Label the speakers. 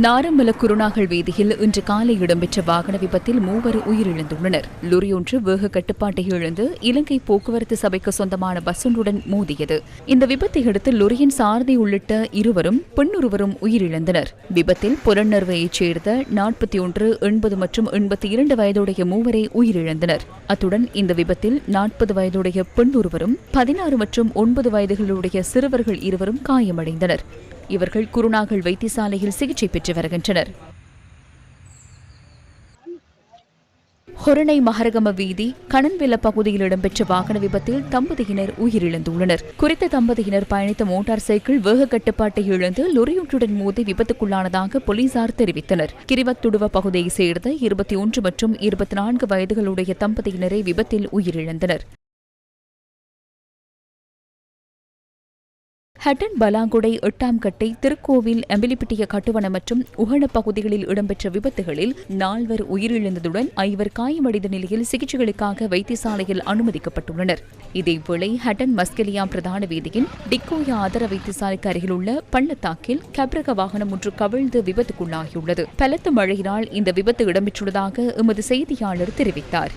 Speaker 1: நாரம்பல குருநாகல் வீதியில் இன்று காலை இடம்பெற்ற வாகன விபத்தில் மூவர் உயிரிழந்துள்ளனர். லொரி வேக கட்டுப்பாட்டை இழந்து இலங்கை போக்குவரத்து சபைக்கு சொந்தமான பஸ் ஒன்றுடன் மோதியது. இந்த விபத்தை அடுத்து லொரியின் சாரதி உள்ளிட்ட இருவரும் பெண்ணொருவரும் உயிரிழந்தனர். விபத்தில் புலனர்வையைச் சேர்ந்த நாற்பத்தி ஒன்று எண்பது மற்றும் எண்பத்தி இரண்டு வயதுடைய மூவரே உயிரிழந்தனர். அத்துடன் இந்த விபத்தில் நாற்பது வயதுடைய பெண் ஒருவரும் பதினாறு மற்றும் ஒன்பது வயதுகளுடைய சிறுவர்கள் இருவரும் காயமடைந்தனர். இவர்கள் குருநாகல் வைத்தியசாலையில் சிகிச்சை பெற்று வருகின்றனர். ஹொரணை மகரகம வீதி கணன்வெல்ல பகுதியில் இடம்பெற்ற வாகன விபத்தில் தம்பதியினர் உயிரிழந்துள்ளனர். குறித்த தம்பதியினர் பயணித்த மோட்டார் சைக்கிள் வேக கட்டுப்பாட்டை இழந்து லொரியொன்றுடன் மோதி விபத்துக்குள்ளானதாக போலீசார் தெரிவித்தனர். கிரிவத்துடுவ பகுதியைச் சேர்ந்த இருபத்தி ஒன்று மற்றும் இருபத்தி நான்கு வயதுகளுடைய தம்பதியினரை விபத்தில் உயிரிழந்தனர். ஹட்டன் பலாங்குடை எட்டாம் கட்டை திருக்கோவில் எம்பிலிப்பிட்டிய கட்டுவன மற்றும் உகண பகுதிகளில் இடம்பெற்ற விபத்துகளில் நால்வர் உயிரிழந்ததுடன் ஐவர் காயமடைந்த நிலையில் சிகிச்சைகளுக்காக வைத்தியசாலையில் அனுமதிக்கப்பட்டுள்ளனர். இதேவேளை ஹட்டன் மஸ்கெலியா பிரதான வீதியின் டிக்கோயா ஆதர வைத்தியசாலைக்கு அருகிலுள்ள பள்ளத்தாக்கில் கப்ரக வாகனம் ஒன்று கவிழ்ந்து விபத்துக்குள்ளாகியுள்ளது. பலத்த மழையினால் இந்த விபத்து இடம்பெற்றுள்ளதாக எமது செய்தியாளர் தெரிவித்தார்.